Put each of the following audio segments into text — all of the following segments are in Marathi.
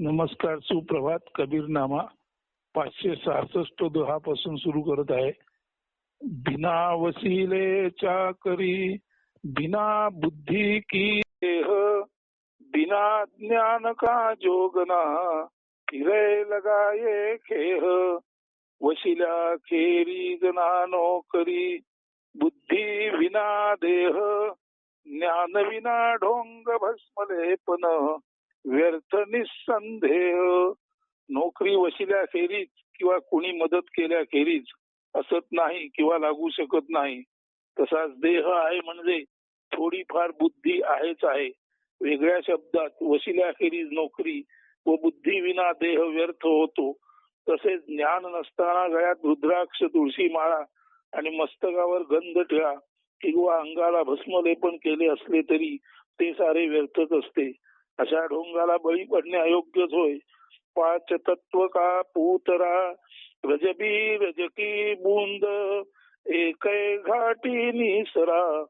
नमस्कार, सुप्रभात. कबीरनामा पाचशे सहासष्ट पासून सुरू करत आहे. बिना वसिलेच्या करी बिना बुद्धी की देह, बिना ज्ञान का जोगना फिरे लगाये खेह. वशिल्या खेरी ना नोकरी, बुद्धी विना देह, ज्ञान विना ढोंग भस्मलेपन. व्यर्थ निसंदेह नोकरी वशिल्या खेरीज किंवा कुणी मदत केल्या खेरीज असत नाही किंवा लागू शकत नाही. तसाच देह आहे म्हणजे थोडीफार बुद्धी आहेच आहे. वेगळ्या शब्दात वशिल्या खेरीज नोकरी व बुद्धी विना देह व्यर्थ होतो. तसेच ज्ञान नसताना गळ्यात रुद्राक्ष तुळशी माळा आणि मस्तकावर गंध ठेवा किंवा अंगाला भस्मलेपन केले असले तरी ते सारे व्यर्थच असते. अशा ढोंगाला बळी पडणे अयोग्यच होय. पाच तत्व का पूतरा? रजबी रजकी बुंद एकै घाटी निसरा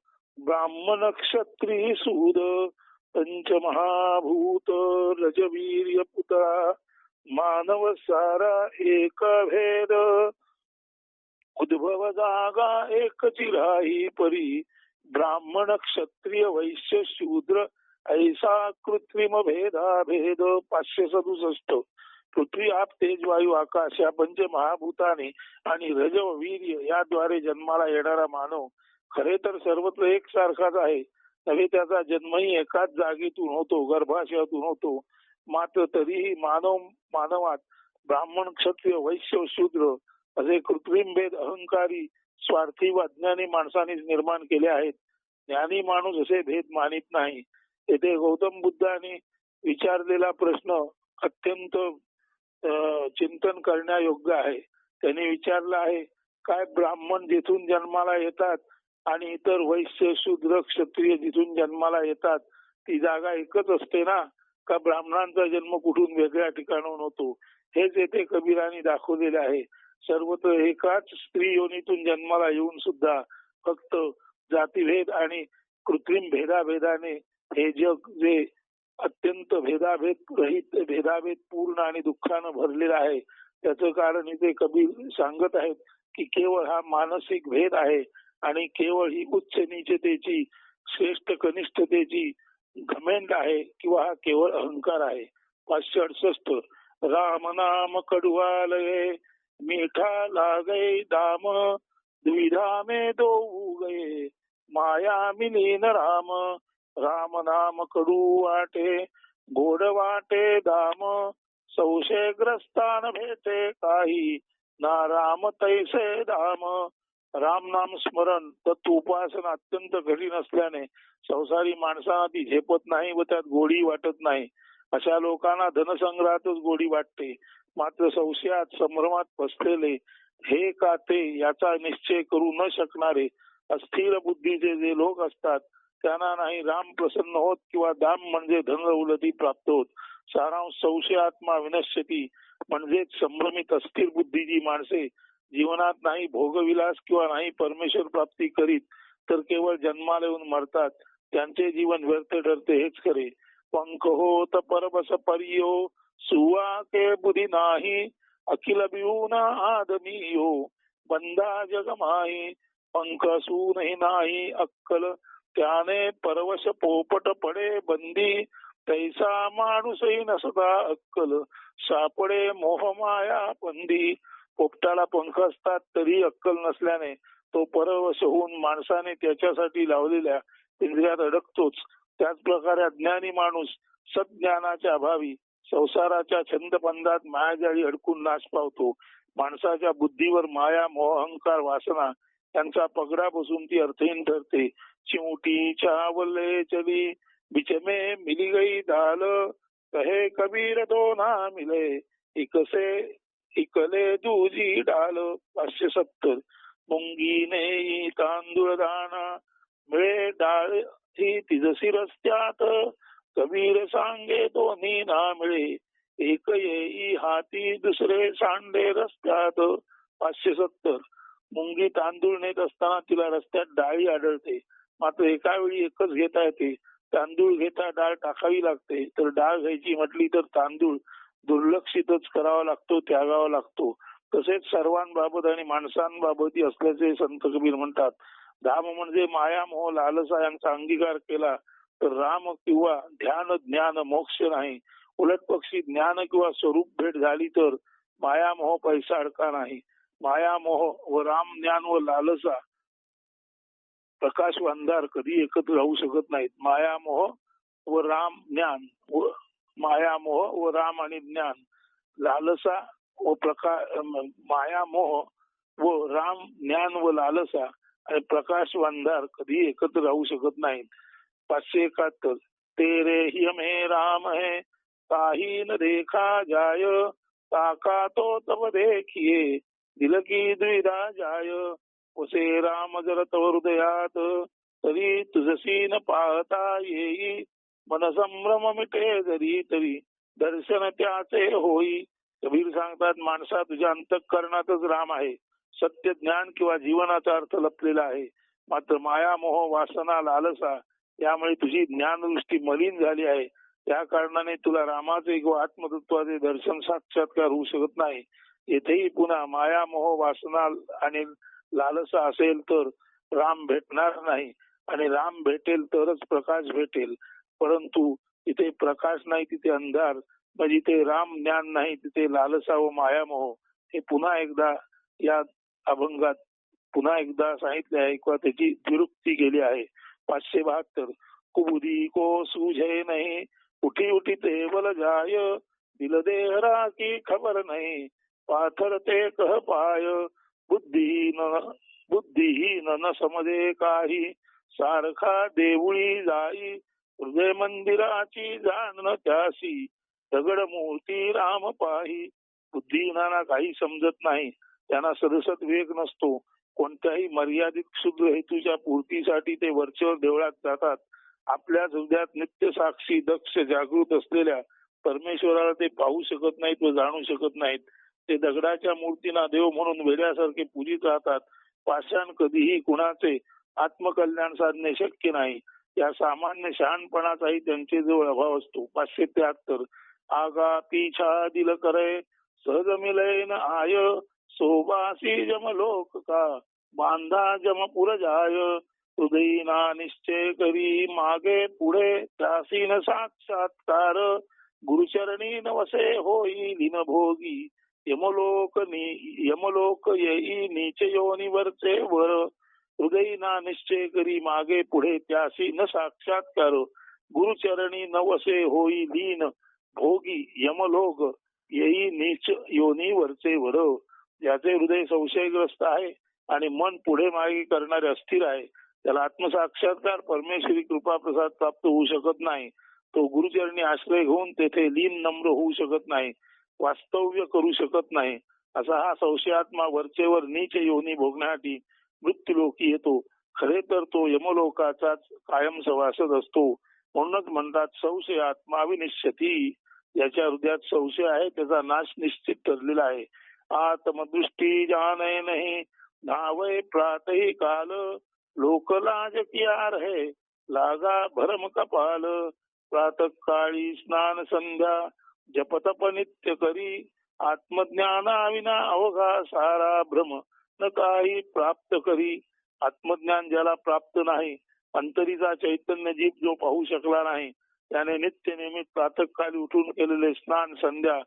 ब्राह्मण क्षत्री सूद पंचमहाभूत रजवीर्य पुतळा मानव सारा एक भेद. उद्भव जागा एक चिराही परी ब्राह्मण क्षत्रिय वैश्य शूद्र ऐसा कृत्रिम भेदा भेद पाचशे सदुसष्ट पृथ्वी आप तेज वायू आकाश या पंच महाभूताने आणि रज वीर्य याद्वारे जन्माला येणारा मानव. खरे तर सर्वत्र एकसारखाच आहे. नव्हे त्याचा जन्मही एकाच जागेतून होतो गर्भाशयातून होतो. मात्र तरीही मानव मानवात ब्राह्मण क्षत्रिय वैश्य शूद्र असे कृत्रिम भेद अहंकारी स्वार्थी व अज्ञानी माणसानेच निर्माण केले आहेत. ज्ञानी माणूस असे भेद मानित नाही. येथे गौतम बुद्धाने विचारलेला प्रश्न अत्यंत चिंतन करण्यायोग्य आहे. त्यांनी विचारला आहे काय ब्राह्मण जिथून जन्माला येतात आणि इतर वैश्य शूद्र क्षत्रिय जिथून जन्माला येतात ती जागा एकच असते ना? का ब्राह्मणांचा जन्म कुठून वेगळ्या ठिकाणून होतो? हेच येथे कबीराने दाखवलेले आहे. सर्वत्र एकाच स्त्री योनीतून जन्माला येऊन सुद्धा फक्त जातीभेद आणि कृत्रिम भेदाभेदाने हे जग जे अत्यंत भेदाभेद रहित भेदाभेद पूर्ण आणि दुःखानं भरलेलं आहे त्याचं कारण इथे कबीर सांगत आहेत की केवळ हा मानसिक भेद आहे आणि केवळ ही उच्च निचतेची श्रेष्ठ कनिष्ठतेची घमेंट आहे किंवा हा केवळ अहंकार आहे. पाचशे अडसष्ट. राम नाम कडवालये मिठा लागे दाम द्विधा में दो गए माया मिलीन राम राम नाम कडू वाटे गोड वाटे दाम. संशयग्रस्तान भेटे काही ना राम तैसे धाम. राम नाम स्मरण तत्व उपासना अत्यंत कठीण असल्याने संसारी माणसांना ती झेपत नाही व त्यात गोडी वाटत नाही. अशा लोकांना धनसंग्रहातच गोडी वाटते. मात्र संशयात संभ्रमात फसलेले हे का ते याचा निश्चय करू न शकणारे अस्थिर बुद्धीचे जे लोक असतात त्यांना नाही राम प्रसन्न होत किंवा दाम म्हणजे धन उलती प्राप्त होत. सारांश संशय आत्मा विनश्यती म्हणजेच संभ्रमित अस्थिर बुद्धीची माणसे जीवनात नाही भोगविलास किंवा नाही परमेश्वर प्राप्ती करीत तर केवळ जन्माला येऊन मरतात. त्यांचे जीवन व्यर्थ ठरते हेच खरे. पंख हो तर परबस परियो सुवा के बुधी नाही अखिल बिऊना हो. बंदा जगमाई पंख असूनही नाही अक्कल त्याने परवश पोपट पडे बंदी तैसा माणूसही नसता अक्कल. सापडे मोहमाया पंदी पोपटाला पंख असतात तरी अक्कल नसल्याने तो परवश होऊन माणसाने त्याच्यासाठी लावलेल्या इंद्रियात अडकतोच. त्याच प्रकारे अज्ञानी माणूस सज्ञानाच्या अभावी संसाराच्या छंदपंदात मायाजाळी अडकून नाश पावतो. माणसाच्या बुद्धीवर माया मोह अहंकार वासना त्यांचा पगडा बसून ती अर्थहीन ठरते. चिमटी चावले चली बिचमे मिली गई दाल. कहे कबीर दो ना मिले इकसे इकले दुजी डाल. पाचशे सत्तर. मुंगी ने तांदूळ दाणा मिळे डाळ ही तिजसी रस्त्यात. कबीर सांगे दोन्ही ना मिळे एक येई हाती दुसरे सांडे रस्त्यात. पाचशे सत्तर. मुंगी तांदूळ नेत असताना तिला रस्त्यात डाळी आढळते. मात्र एका वेळी एकच घेता येते. तांदूळ घेता डाळ टाकावी लागते. तर डाळ घ्यायची म्हटली तर तांदूळ दुर्लक्षितच करावा लागतो त्यागावा लागतो. तसेच सर्वांबाबत आणि माणसांबाबतही असल्याचे संत कबीर म्हणतात. धाम म्हणजे माया मोह लालसा यांचा अंगीकार केला तर राम किंवा ध्यान ज्ञान मोक्ष नाही. उलट पक्षी ज्ञान किंवा स्वरूप भेट झाली तर माया मोह पैसा अडका नाही. माया मोह व राम ज्ञान व लालसा प्रकाश व अंधार कधी एकत्र राहू शकत नाहीत. माया मोह व राम ज्ञान व माया मोह व राम आणि ज्ञान लालसा व प्रकाश माया मोह व राम ज्ञान व लालसा आणि प्रकाश व अंधार कधी एकत्र राहू शकत नाहीत. पाचशे एकाहत्तर. तेरे हिम हे राम हे काही न देखा जाय ताका तो तब देखिये. दिल की जाय उसे राम जर तव हृदयात तरी तुझसी न पाहता येई. मन संभ्रम मिटे जरी तरी दर्शन त्याचे होई. कबीर सांगतात माणसा तुझ्या अंतकरणातच राम आहे. सत्य ज्ञान किंवा जीवनाचा अर्थ लपलेला आहे. मात्र माया मोह वासना लालसा यामुळे तुझी ज्ञानदृष्टी मलिन झाली आहे. त्या कारणाने तुला रामाचे किंवा आत्मतत्वाचे दर्शन साक्षात्कार होऊ शकत नाही. येथेही पुन्हा माया मोह वासना आणि लालसा असेल तर राम भेटणार नाही आणि राम भेटेल तरच प्रकाश भेटेल. परंतु तिथे प्रकाश नाही तिथे अंधार. म्हणजे जिथे राम ज्ञान नाही तिथे लालसा व मायामोह हे पुन्हा एकदा या अभंगात पुन्हा एकदा सांगितले आहे किंवा त्याची निरुक्ती केली आहे. पाचशे बहात्तर. कुबुदी को सुझे नाही उठी उठी ते बल जाय. दिल देहरा की खबर नाही. पाथर ते कह पाय बुद्धिहीन बुद्धिहीन न समजे काही सारखा देवळी जाई हृदय मंदिराची जाण त्यासी दगड मूर्ती राम पाही. बुद्धिहीनांना काही समजत नाही त्यांना सदसत वेग नसतो. कोणत्याही मर्यादित क्षुद्र हेतूच्या पूर्तीसाठी ते वरचेवर देवळात जातात. आपल्या हृदयात नित्य साक्षी दक्ष जागृत असलेल्या परमेश्वराला ते पाहू शकत नाहीत व जाणू शकत नाहीत. ते दगडाच्या मूर्तीना देव म्हणून वेड्यासारखे पूजित राहतात. पाषाण कधीही कुणाचे आत्मकल्याण साधणे शक्य नाही. या सामान्य शहाणपणाचाही त्यांचे जवळ अभाव असतो. पाचशे त्र्याहत्तर. आगा पिछा दिल करे सहज मिलेन आय. सोबासी जम लोक का बांधा जम पुर जाय. हृदयीना निश्चय करी मागे पुढे त्यासीन साक्षात्कार. गुरुचरणी नवसे होई लिन भोगी यमलोक यमलोक येई नीच योनिवरचे वर हृदयीना निश्चय करी मागे पुढे त्यासी न साक्षात्कार गुरुचरणी नवसे होई लीन भोगी यमलोक येई नीच योनी वरचे वर. ज्याचे हृदय संशयग्रस्त आहे आणि मन पुढे मागे करणारे अस्थिर आहे. त्याला आत्मसाक्षात्कार परमेश्वरी कृपा प्रसाद प्राप्त होऊ शकत नाही. तो गुरुचरणी आश्रय घेऊन तेथे लीन नम्र होऊ शकत नाही. वास्तव्य करू शकत नाही. असा हा संशयात्मा वरचेवर नीच योनी भोगण्यासाठी मृत्यूलोकी येतो. खरे तर तो यमलोकाचाच कायम सवासद असतो. म्हणूनच म्हणतात संशय आत्मा विनिश्चती ज्याच्या हृदयात संशय आहे त्याचा नाश निश्चित ठरलेला आहे. आत्मदृष्टी जाने नाही. धावय प्रातही काल. लोकलाज किया रहे लागा भरम कपाल. प्रात काळी स्नान संध्या. जपतप नित्य करी आत्मज्ञानाविना अवघा सारा भ्रम. न काही प्राप्त करी. आत्मज्ञान ज्याला प्राप्त नाही अंतरीचा चैतन्य जीव जो पाहू शकला नाही त्याने नित्य नियमित प्रातकाली उठून केलेले स्नान संध्या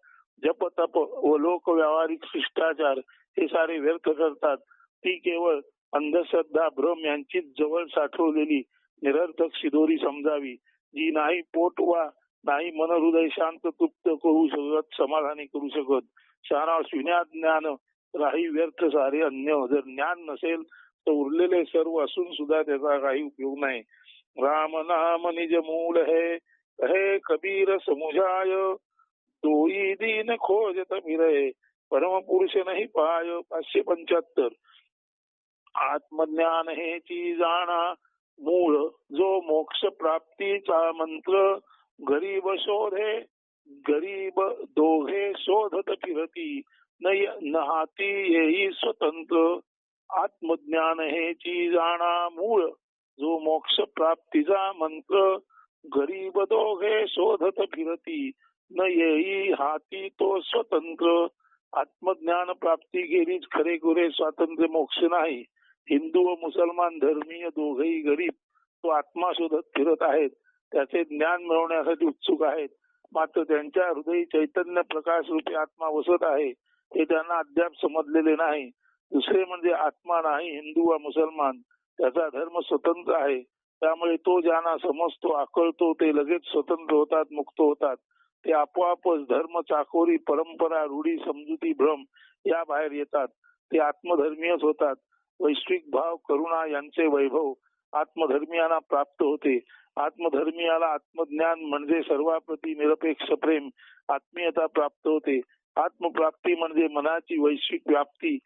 जप तप व लोक व्यावहारिक शिष्टाचार हे सारे व्यर्थ करतात. ती केवळ अंधश्रद्धा भ्रम यांचीच जवळ साठवलेली निरर्थक शिदोरी समजावी. जी नाही पोट वा नाही मन हृदय शांत तृप्त करू शकत समाधानी करू शकत. शहाणा विज्ञान ज्ञान राही व्यर्थ सारे अन्य. जर ज्ञान नसेल तर उरलेले सर्व असून सुद्धा त्याचा काही उपयोग नाही. राम नाम निज मूल है हे कबीर समुझाय. दोई दिन खोजत मिरे परम पुरुष नाही पाय. पाचशे पंच्याहत्तर. आत्मज्ञान हे ची जाणा. मूळ जो मोक्ष प्राप्तीचा मंत्र. गरीब शोधे गरीब दोघे शोधत फिरती. न हाती येई स्वतंत्र. आत्मज्ञान हे ची जाणा मूळ. जो मोक्ष प्राप्तीचा मंत्र. गरीब दोघे शोधत फिरती. न येई हाती तो स्वतंत्र. आत्मज्ञान प्राप्ती गेलीच खरे गुरे स्वातंत्र्य मोक्ष नाही. हिंदू व मुसलमान धर्मीय दोघेही गरीब. तो आत्मा शोधत फिरत आहेत. त्याचे ज्ञान मिळवण्यासाठी उत्सुक आहेत. मात्र त्यांच्या हृदय चैतन्य प्रकाश रूपी आत्मा वसत आहे हे त्यांना अद्याप समजलेले नाही. दुसरे म्हणजे आत्मा नाही हिंदू व मुसलमान. त्याचा धर्म स्वतंत्र आहे. त्यामुळे तो ज्यांना समजतो आकळतो ते लगेच स्वतंत्र होतात मुक्त होतात. ते आपोआपच धर्म चाकोरी परंपरा रूढी समजुती भ्रम या बाहेर येतात. ते आत्मधर्मीयच होतात. वैश्विक भाव करुणा यांचे वैभव आत्मधर्मीयांना प्राप्त होते. आत्मधर्मीयाला आत्मज्ञान म्हणजे सर्वाप्रती निरपेक्ष प्रेम आत्मीयता प्राप्त होते. आत्मप्राप्ती म्हणजे मनाची वैश्विक व्याप्ती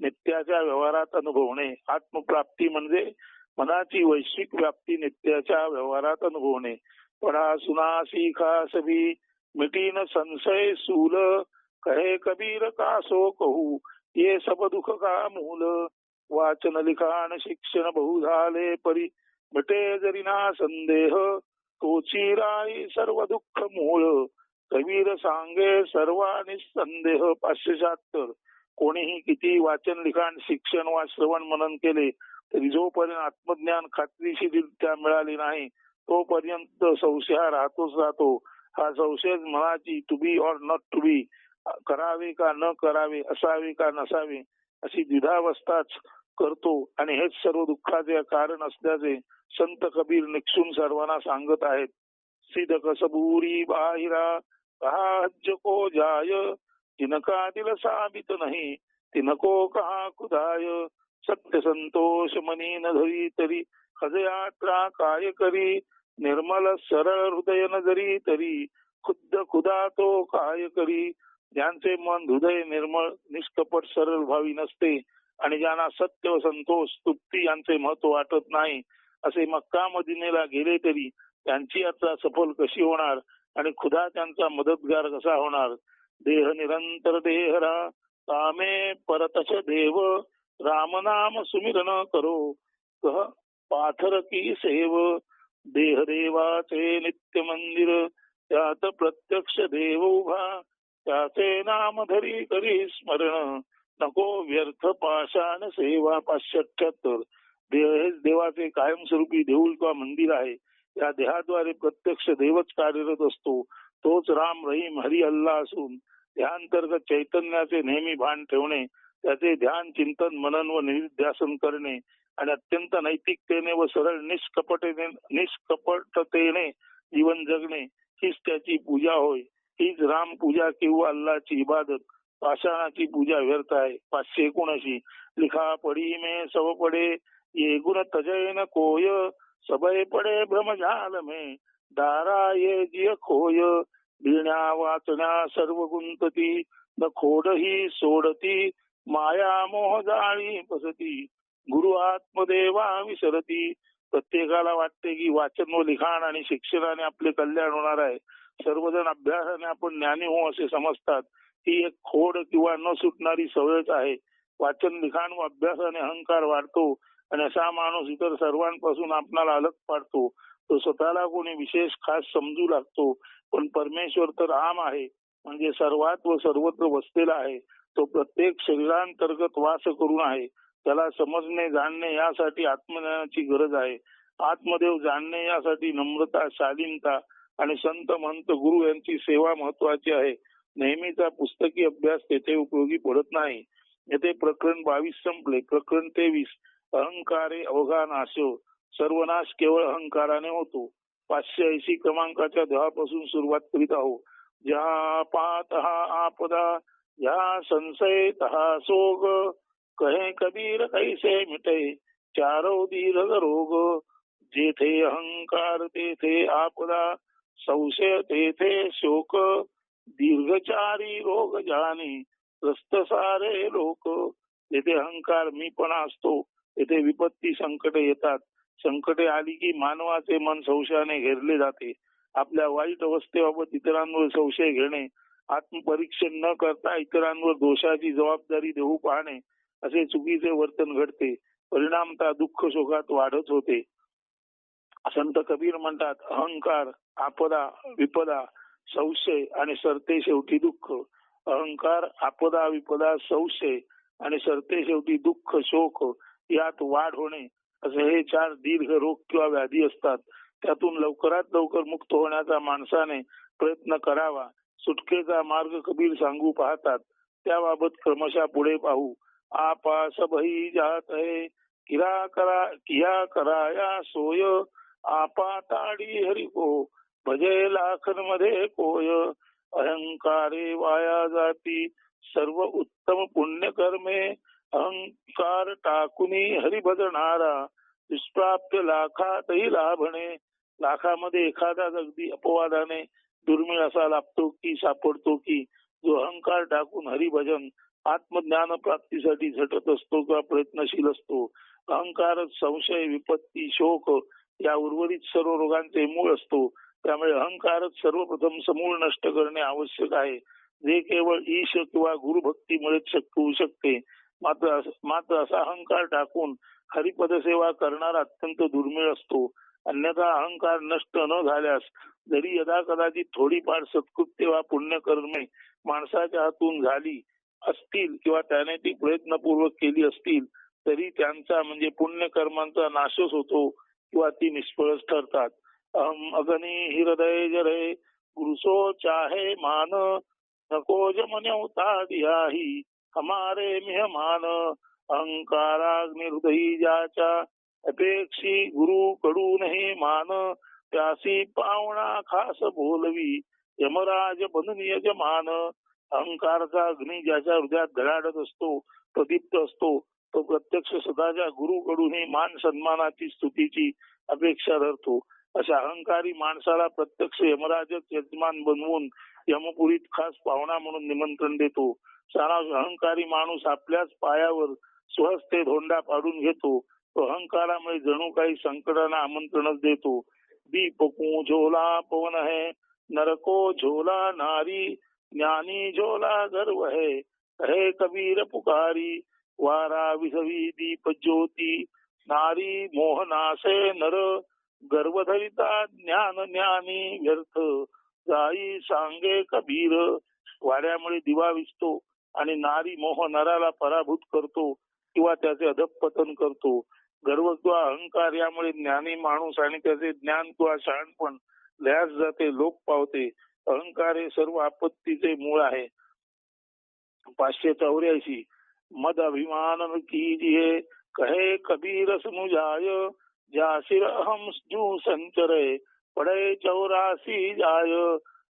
नित्याच्या व्यवहारात अनुभवणे. आत्मप्राप्ती म्हणजे मनाची वैश्विक व्याप्ती नित्याच्या व्यवहारात अनुभवणे. पढ़ा सुना शिखा सभी. मिटीन संशय सूल. कहे कबीर का सो कहू. ये सब दुख का मूल? वाचन लिखाण शिक्षण बहु झाले परी. भटे जरी ना संदेह तोची राई सर्व दुःख मूळ कवीर सांगे सर्वा संदेह पाचशे शहात्तर. कोणीही किती वाचन लिखाण शिक्षण वा श्रवण मनन केले तरी जोपर्यंत आत्मज्ञान खात्रीशीरित्या मिळाली नाही तोपर्यंत संशय हा राहतोच राहतो. हा संशय मनाची to be or not to be करावे का न करावे असावे का नसावे अशी द्विधावस्थाच करतो आणि हेच सर्व दुःखाचे कारण असल्याचे संत कबीर निक्षून सर्वांना सांगत आहेत. सिद्ध कसबुरी बाहिरा हज्ज को जाय तिनका दिल साबित नाही तिनको कहा कुदाय? सत्य संतोष मनी न धरी तरी हज यात्रा काय करी? निर्मल सरळ हृदय न जरी तरी खुद्द खुदा तो काय करी? ज्यांचे मन हृदय निर्मळ निष्कपट सरळ भावी नसते आणि ज्यांना सत्य व संतोष तृप्ती यांचे महत्त्व वाटत नाही असे मक्का मदिनेला गेले तरी त्यांची यात्रा सफल कशी होणार आणि खुदा त्यांचा मदतगार कसा होणार? देह निरंतर देहरा कामे परतच देव राम नाम सुमिरन करो कह पाथर की सेव। देह देवाचे नित्य मंदिर त्यात प्रत्यक्ष देव उभा त्याचे नाम धरी करी स्मरण। नको व्यर्थ पाषाण सेवा पाचशे अठ्याहत्तर देह हेच देवाचे कायमस्वरूपी देऊळ किंवा मंदिर आहे. या देहाद्वारे प्रत्यक्ष देवच कार्यरत असतो. तोच राम रहीम हरी अल्ला असून ध्यानंतर्गत चैतन्याचे नेहमी भान ठेवणे त्याचे ध्यान चिंतन मनन व निध्यासन करणे आणि अत्यंत नैतिकतेने व सरळ निष्कपटेने निष्कपटतेने जीवन जगणे हीच त्याची पूजा होय. हीच राम पूजा किंवा अल्लाची इबादत. पाषाणाची पूजा व्यर्थ आहे पाचशे एकोणऐंशी. लिखा पडी मे सव पडे. ये गुण तजय कोय. सबय पडे भ्रम झाल मे. दारा ये जिय खोय. लिण्या वाचण्या सर्व गुंतती. न खोडही सोडती. माया मोह जाळी पसती गुरु आत्मदेवा विसरती. प्रत्येकाला वाटते की वाचन व लिखाण आणि शिक्षणाने आपले कल्याण होणार आहे. सर्वजण अभ्यासाने आपण ज्ञानी हो असे समजतात. ही एक खोड किंवा न सुटणारी सवयच आहे. वाचन लिखाण व अभ्यासाने अहंकार वाढतो आणि असा माणूस इतर सर्वांपासून आपणाला अलग पाडतो. तो स्वतःला कोणी विशेष खास समजू लागतो. पण परमेश्वर तर आम आहे. म्हणजे सर्वात व सर्वत्र वसलेला आहे. तो प्रत्येक शरीरांतर्गत वास करून आहे. त्याला समजणे जाणणे यासाठी आत्मज्ञानाची गरज आहे. आत्मदेव जाणणे यासाठी नम्रता शालीनता आणि संत महंत गुरु यांची सेवा महत्वाची आहे. नेहमीचा पुस्तकी अभ्यास तेथे उपयोगी पडत नाही. येथे प्रकरण बावीस संपले. प्रकरण तेवीस. अहंकारे अवघा नाशो. सर्वनाश केवळ अहंकाराने होतो. पाचशे ऐंशी क्रमांकाच्या देहापासून सुरुवात करीत आहोत ज्या पात हा आपदा या संशय तहा सोग. कहे कबीर कैसे मिटे? चारो दीर्घ रोग. जेथे अहंकार तेथे आपदा. संशय तेथे शोक. दीर्घचारी रोग जाणे रस्त सारे लोक. जेथे अहंकार मीपणा असतो. तेथे विपत्ती संकटे येतात. संकटे आली की मानवाचे मन संशयाने घेरले जाते. आपल्या वाईट अवस्थेबाबत इतरांवर संशय घेणे आत्मपरीक्षण न करता इतरांवर दोषाची जबाबदारी देऊ पाहणे असे चुकीचे वर्तन घडते. परिणामता दुःख शोकात वाढत होते. संत कबीर म्हणतात अहंकार आपदा विपदा संशय आणि सरते शेवटी दुःख. अहंकार आपदा विपदा संशय आणि सरते शेवटी दुःख शोक यात वाढ होणे असे हे चार दीर्घ रोग किंवा व्याधी असतात. त्यातून लवकरात लवकर मुक्त होण्याचा माणसाने प्रयत्न करावा. सुटकेचा मार्ग कबीर सांगू पाहतात. त्याबाबत क्रमशः पुढे पाहू. आपा सबही जात है. किरा करा किया कराया सोय. आपा ताडी हरी भजे लाखनमध्ये कोय अहंकारे वाया जाती सर्व उत्तम पुण्य कर्मे अहंकार टाकुनी हरिभजणारा दुष्प्राप्य लाखातही लाभणे लाखामध्ये एखादा अगदी अपवादाने दुर्मिळ असा लाभतो की सापडतो की जो अहंकार टाकून हरिभजन आत्मज्ञान प्राप्तीसाठी झटत असतो किंवा प्रयत्नशील असतो. अहंकार संशय विपत्ती शोक या उर्वरित सर्व रोगांचे मूळ असतो. त्यामुळे अहंकारच सर्वप्रथम समूळ नष्ट करणे आवश्यक आहे. जे केवळ ईश किंवा गुरुभक्तीमुळेच शक्य होऊ शकते. मात्र मात्र असा अहंकार टाकून हरिपद सेवा करणारा अत्यंत दुर्मिळ असतो. अन्यथा अहंकार नष्ट न झाल्यास जरी यदा कदाचित थोडीफार सत्कृत्य वा पुण्यकर्मे माणसाच्या हातून झाली असतील किंवा त्याने ती प्रयत्नपूर्वक केली असतील तरी त्यांचा म्हणजे पुण्यकर्मांचा नाशच होतो किंवा ती निष्फळच ठरतात. अहम हृदय जरे गुरुसो चाहे मान नको जमन्यवता दियाही हमारे मेहमान अहंकाराग्नि हृदयी ज्याच्या अपेक्षी गुरु कडून हे मान त्यासी पावणा खास बोलवी यमराज बननीय जमान अहंकारचा अग्नी ज्याच्या हृदयात धडाडत असतो प्रदीप्त असतो तो प्रत्यक्ष स्वतःच्या गुरुकडूनही मान सन्मानाची स्तुतीची अपेक्षा धरतो. अशा अहंकारी माणसाला प्रत्यक्ष यमराजच यजमान बनवून यमपुरीत खास पाहुणा म्हणून निमंत्रण देतो. सारा अहंकारी माणूस आपल्याच पायावर स्वहस्ते धोंडा पाडून घेतो. तो अहंकारामुळे जणू काही संकटांना आमंत्रणच देतो. दीपकू झोला पवन है नरको झोला नारी ज्ञानी झोला गर्व है हे कबीर पुकारी वारा विसवी दीप ज्योती नारी मोहनासे नर गर्वधरिता ज्ञान ज्ञानी व्यर्थ. जाई सांगे कबीर. वाड्यामुळे दिवा विसतो आणि नारी मोह नराला पराभूत करतो किंवा त्याचे अधपतन करतो. गर्व किंवा अहंकार यामुळे ज्ञानी माणूस आणि त्याचे ज्ञान किंवा शहाणपण लयास जाते लोक पावते. अहंकार हे सर्व आपत्तीचे मूळ आहे. पाचशे चौऱ्याऐंशी. मद अभिमान कीजिए कहे कबीर समुजाय जासिर अहम जू संचरे पडे चौरासी जाय।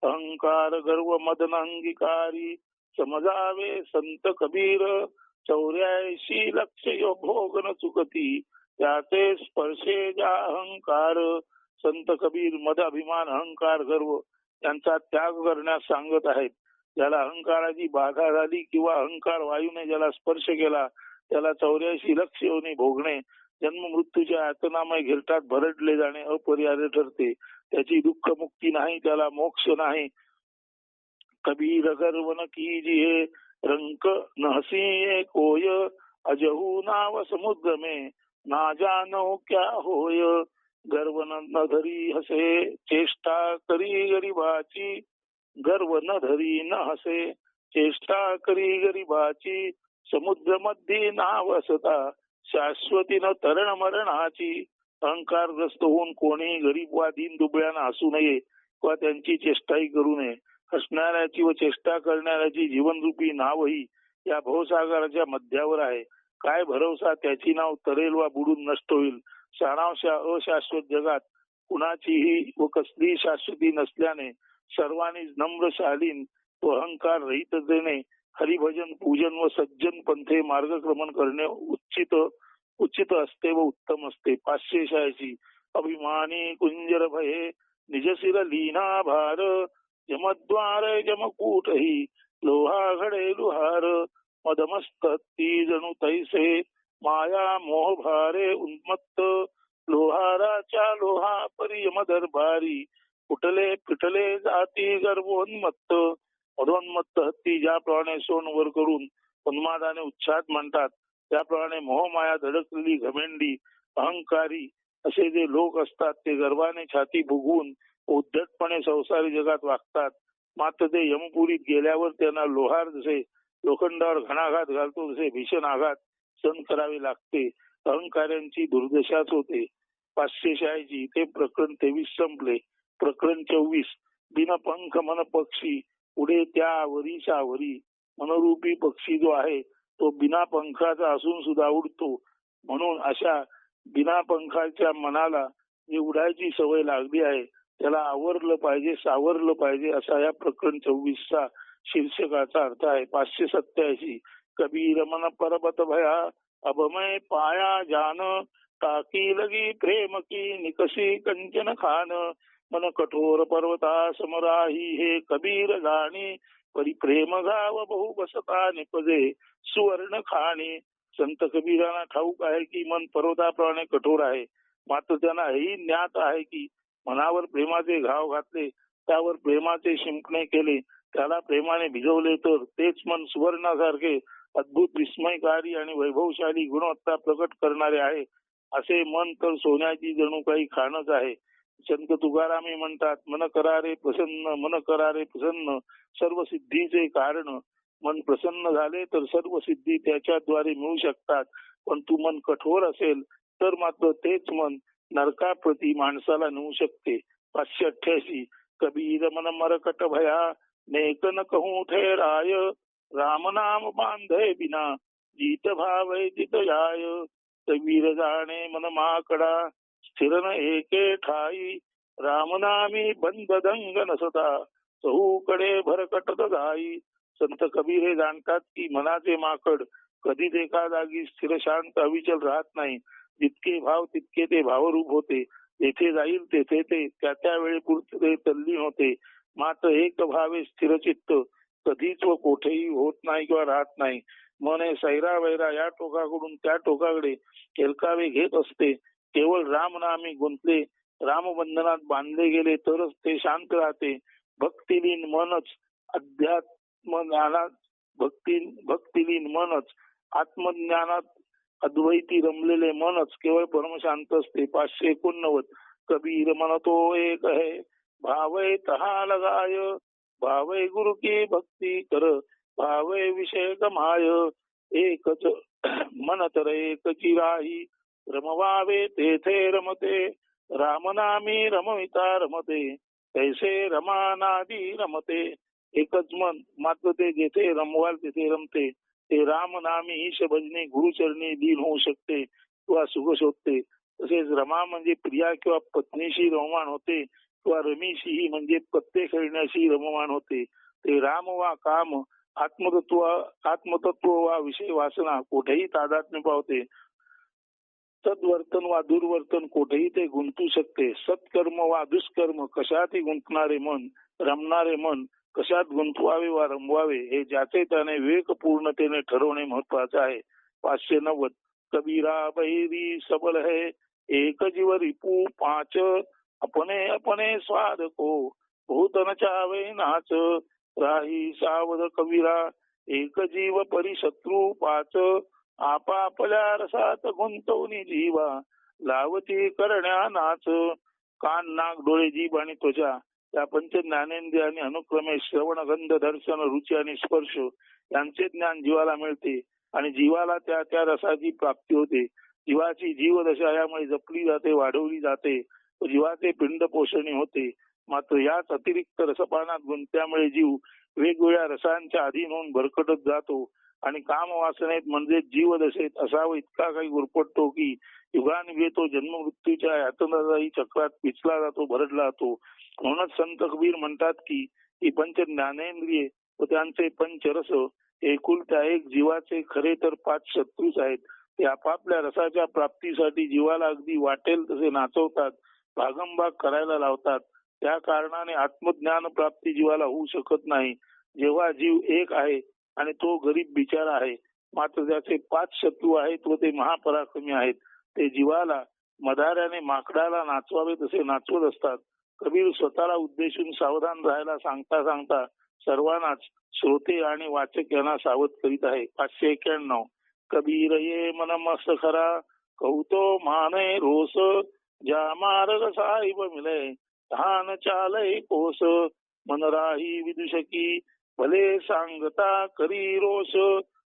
अहंकार गर्व मदन अंगीकारी समजावे संत कबीर। चौऱ्याऐंशी लक्ष यो भोग चुकती त्याचे स्पर्शे जा अहंकार। संत कबीर मद अभिमान अहंकार गर्व यांचा त्याग करण्यास सांगत आहेत. ज्याला अहंकाराची बाधा झाली किंवा अहंकार वायूने ज्याला स्पर्श केला त्याला चौऱ्याऐंशी लक्ष योनी भोगणे जन्म मृत्यूच्या यातनामय घिरटात भरडले जाणे अपरिहार्य ठरते. त्याची दुःख मुक्ती नाही त्याला मोक्ष नाही. कबीर गर्व न कीजिए रंक न कोय अजहू नाव समुद्र मे ना जानो क्या होय. गर्व न धरी हसे चेष्टा करी गरीबाची गर्व न धरी न हसे चेष्टा करी गरीबाची समुद्रमध्ये नाव असता. शाश्वतीनं तरण मरणाची अहंकारग्रस्त होऊन कोणी गरीब वा दीन दुबळ्यांना हसू नये किंवा त्यांची चेष्टाही करू नये. हसणाऱ्याची व चेष्टा करणाऱ्याची जीवनरूपी नावही या भवसागराच्या मध्यावर आहे. काय भरवसा त्याची नाव तरेल वा बुडून नष्ट होईल? सारांशा अशाश्वत जगात कुणाचीही व कसलीही शाश्वती नसल्याने सर्वांनी नम्र शालीन व अहंकार रहिततेने हरिभजन पूजन व सज्जन पंथे मार्गक्रमण करणे उचित उचित असते व उत्तम असते. पाचशे शहाऐंशी. अभिमानी कुंजर भये निजशिर लीना भार. यमद्वार यमकूटही लोहा घडे लुहार. मदमस्तती जणू तैसे माया मोह भारे उन्मत्त. लोहाराच्या लोहा परी यमदरबारी. कुटले पिटले जाती गर्वोन्मत्त. मधोन्मत्त हत्ती ज्याप्रमाणे सोन वर करून उन्मादाने उच्छाद म्हणतात त्याप्रमाणे मोहमाया धडकलेली घमेंडी अहंकारी असे जे लोक असतात ते गर्वाने छाती फुगवून उद्धटपणे संसारी जगात वागतात. मात्र ते यमपुरीत गेल्यावर त्यांना लोहार जसे लोखंडावर घणाघात घालतो तसे भीषण आघात सहन करावे लागते. अहंकार्यांची दुर्दशाच होते. पाचशे शहाऐंशी ते प्रकरण तेवीस संपले. प्रकरण चोवीस बिनपंख मन पक्षी पुढे त्या वरीच्या वरी मनोरूपी पक्षी जो आहे तो बिना पंखाचा असून सुद्धा उडतो. म्हणून अशा बिना पंखाच्या मनाला जी उडायची सवय लागली आहे. त्याला आवरलं पाहिजे सावरलं पाहिजे असा या प्रकरण चोवीसचा शीर्षकाचा अर्थ आहे. पाचशे सत्याऐंशी कबी मन परबत भया अभमय पाया जान टाकी लगी प्रेम की निकशी कंचन खान. मन कठोर पर्वता समराही हे कबीर गाणी परी प्रेम गाव बहु बसता निपजे सुवर्ण खाणी. संत कबीरांना ठाऊक आहे की मन पर्वताप्रमाणे कठोर आहे. मात्र त्यांना हेही ज्ञात आहे की मनावर प्रेमाचे घाव घातले त्यावर प्रेमाचे शिंपणे केले त्याला प्रेमाने भिजवले तर तेच मन सुवर्णासारखे अद्भुत विस्मयकारी आणि वैभवशाली गुणवत्ता प्रकट करणारे आहे. असे मन तर सोन्याची जणू काही खाणच आहे. संत तुकारामी म्हणतात मन करारे प्रसन्न मन करारे प्रसन्न. सर्व सिद्धीचे कारण मन प्रसन्न झाले तर सर्व सिद्धी त्याच्याद्वारे मिळू शकतात. पण तू मन कठोर असेल तर मात्र तेच मन नरकाप्रती माणसाला नेऊ शकते. पाचशे अठ्ठ्याऐंशी कबीर मन मरकट भया नेक न कहूं ठेराय राम नाम बांधे बिना जीत भावय जित जाय कबीर जाणे मन माकडा स्थिर एके ठाई। रामनामी बंद दंग नसता चहूकडे भरकटत जाई। संत कबीर हे जाणतात की मनाचे माकड कधीच एका जागी स्थिर शांत अविचल राहत नाही. जितके भाव तितके ते भावरूप होते. तेथे जाईल तेथे ते त्या त्या वेळेपुरते ते तल्लीन होते. मात्र एक भावे स्थिरचित्त कधीच व कोठेही होत नाही किंवा राहत नाही. मन हे सैरा वैरा या टोकाकडून त्या टोकाकडे एलकावे घेत असते. केवळ राम नामी गुंतले रामबंधनात बांधले गेले तरच ते शांत राहते. भक्तिलीन मनच अध्यात्म ज्ञानात भक्ती भक्तिलीन मनच आत्मज्ञानात अद्वैती रमलेले मनच केवळ परमशांत असते. पाचशे एकोणनव्वद. कबीर म्हणतो एक आहे भावय तहा लगाय भावय गुरु की भक्ती कर भावय विषय गमाय एकच मन तर एकची राही रमवावे तेथे रमते. रामनामी रमविता रमते. तैसे रमानादी रमते. एकच मन मात्र ते जेथे रमवाल तेथे रमते. ते रामनामी ईश भजने गुरुचरणी लीन होऊ शकते किंवा सुख शोधते. तसेच रमा म्हणजे प्रिया किंवा पत्नीशी रममान होते किंवा रमीशी म्हणजे पत्ते खेळण्याशी रममान होते. ते राम वा काम आत्मतत्व आत्मतत्व वा विषय वासना कुठेही तादात्म्य पावते. सद्वर्तन वा दुर्वर्तन कुठेही ते गुंतू शकते. सत्कर्म वा दुष्कर्म कशातही गुंतणारे मन रमणारे मन कशात गुंतवावे वा रमवावे हे ज्याचे त्याने विवेकपूर्णतेने ठरवणे महत्त्वाचे आहे. पाचशे नव्वद. कबीरा बहिरी सबल है एक जीव रिपू पाच. अपने अपने स्वाद को भूतनच्या वे नाच. राही सावध कबीरा एक जीव परिशत्रू पाच. आपापल्या रसात गुंतवून जीवा. लावती करण्या नाच कान नाक डोळे जीभ आणि त्वचा त्या पंच ज्ञानेंद्रिय आणि अनुक्रमे श्रवण गंध दर्शन रुची आणि स्पर्श यांचे ज्ञान जीवाला मिळते आणि जीवाला त्या त्या रसाची प्राप्ती होते. जीवाची जीवदशा यामुळे जपली जाते वाढवली जाते. जीवाचे पिंड पोषणी होते. मात्र याच अतिरिक्त रसपानात गुंतल्यामुळे जीव वेगवेगळ्या रसांच्या अधीन होऊन भरकटत जातो. आणि काम वासनेत म्हणजे जीव दशेत असावं इतका काही गुरपटतो की युगानुगे तो जन्म मृत्यूच्या यातनाही चक्रात पिचला जातो भरडला जातो. म्हणूनच संत कबीर म्हणतात की ही पंच ज्ञानेंद्रिये व त्यांचे पंचरस एकुलत्या एक जीवाचे खरे तर पाच शत्रूच आहेत. ते आपापल्या रसाच्या प्राप्तीसाठी जीवाला अगदी वाटेल तसे नाचवतात भागंभाग करायला लावतात. त्या कारणाने आत्मज्ञान प्राप्ती जीवाला होऊ शकत नाही. जेव्हा जीव एक आहे आणि तो गरीब बिचारा आहे. मात्र त्याचे पाच शत्रू आहेत व ते महापराक्रमी आहेत. ते जीवाला मधाऱ्याने माकडाला नाचवावे तसे नाचवत असतात. कबीर स्वतःला उद्देशून सावधान राहायला सांगता सांगता सर्वांनाच श्रोते आणि वाचक यांना सावध करीत आहे. पाचशे एक्क्याण्णव. कबीर ये मन मस्त खरा कौतो माने रोस ज्या मार्ग साहिब मिले धान चालय कोस मन राही विदुषकी भले सांगता करी रोष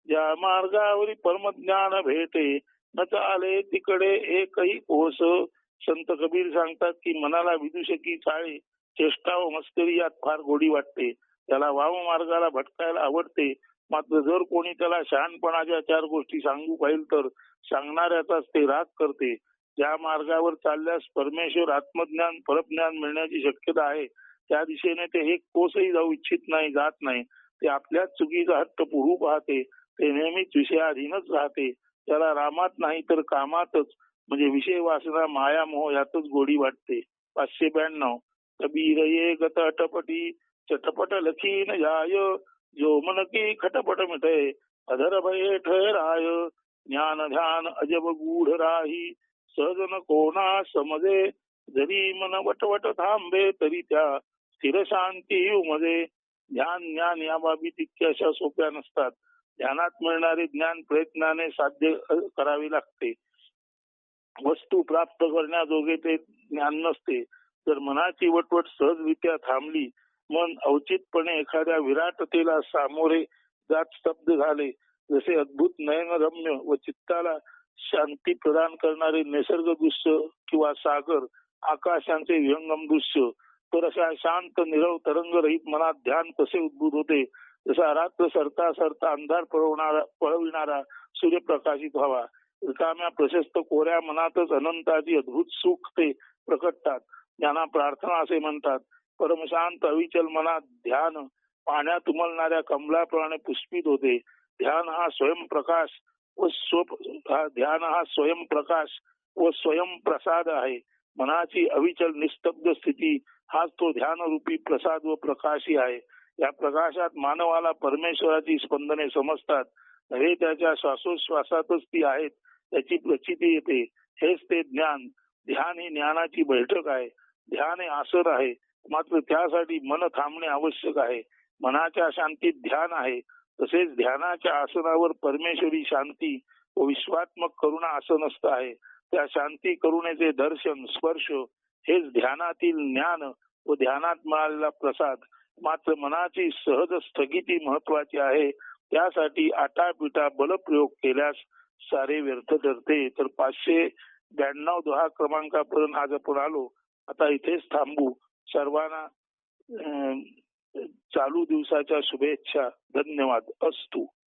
ज्या मार्गावरी परमज्ञान भेटे न आले तिकडे एकही कोस. संत कबीर सांगतात की मनाला विदुषकी चाळे चेष्टा व मस्करी यात फार गोडी वाटते. त्याला वाम मार्गाला भटकायला आवडते. मात्र जर कोणी त्याला शहाणपणाच्या चार गोष्टी सांगू पाहिजे तर सांगणाऱ्याचाच ते राग करते. ज्या मार्गावर चालल्यास परमेश्वर आत्मज्ञान परज्ञान मिळण्याची शक्यता आहे. त्या दिशेने ते एक कोसही जाऊ इच्छित नाही जात नाही. ते आपल्याच चुकीचा हट्ट पुरू पाहते ते नेहमीच विषयाधीनच राहते. त्याला रामात नाही तर कामातच म्हणजे विषय वासना माया मोह यातच गोडी वाटते. पाचशे ब्याण्णव. कबीर ये गत अटपटी चटपट लखीन जाय. जो मन की खटपट मिटे अधर भये ठहराय ज्ञान ध्यान अजब गूढ राही. सहजन कोणा समजे जरी मन वटवट थांबे तरी त्या स्थिर शांती उमजे ध्यान ज्ञान या बाबी तितक्या अशा सोप्या नसतात. ध्यानात मिळणारे ज्ञान प्रयत्नाने साध्य करावे लागते. वस्तू प्राप्त करण्याजोगे ते ज्ञान नसते. जर मनाची वटवट सहजरित्या थांबली मन अवचितपणे एखाद्या विराटतेला सामोरे जात स्तब्ध झाले जसे अद्भुत नयनरम्य व चित्ताला शांती प्रदान करणारे निसर्ग दृश्य किंवा सागर आकाशांचे विहंगम दृश्य तर अशा शांत निरव तरंगरहित मनात ध्यान कसे उद्भूत होते जसा रात्र सरता सरता अंधार पळवणारा पळविणारा सूर्यप्रकाशित व्हावा रिकाम्या प्रशस्त कोऱ्या मनातच अनंताची अद्भुत सुख ते प्रकटतात. ज्यांना प्रार्थना असे म्हणतात परमशांत अविचल मनात ध्यान पाण्यात उमलणाऱ्या कमलाप्रमाणे पुष्पित होते. ध्यान हा स्वयंप्रकाश व स्व ध्यान हा स्वयंप्रकाश व स्वयंप्रसाद आहे. मनाची अविचल निस्तब्ध स्थिती हाच तो ध्यानरूपी प्रसाद व प्रकाशी आहे. या प्रकाशात मानवाला परमेश्वराची स्पंदने समजतात. हे त्याच्या श्वासोच्छ्वासातच ती आहेत त्याची प्रचिती येते. हेच ते ज्ञान. ध्यान ही ज्ञानाची बैठक आहे. ध्यान हे आसर आहे. मात्र त्यासाठी मन थांबणे आवश्यक आहे. मनाच्या शांतीत ध्यान आहे. तसेच ध्यानाच्या आसनावर परमेश्वरी शांती व विश्वात्मक करुणा आसन असत आहे. त्या शांती करुणेचे दर्शन स्पर्श हेच ध्यानातील ज्ञान व ध्यानात मिळालेला प्रसाद. मात्र मनाची सहज स्थगिती महत्वाची आहे. त्यासाठी आटापिटा बलप्रयोग केल्यास सारे व्यर्थ ठरते. तर पाचशे ब्याण्णव दहा क्रमांकापर्यंत आज आपण आलो. आता इथेच थांबू. सर्वांना अं, चालू दिवसाच्या शुभेच्छा. धन्यवाद. असतो.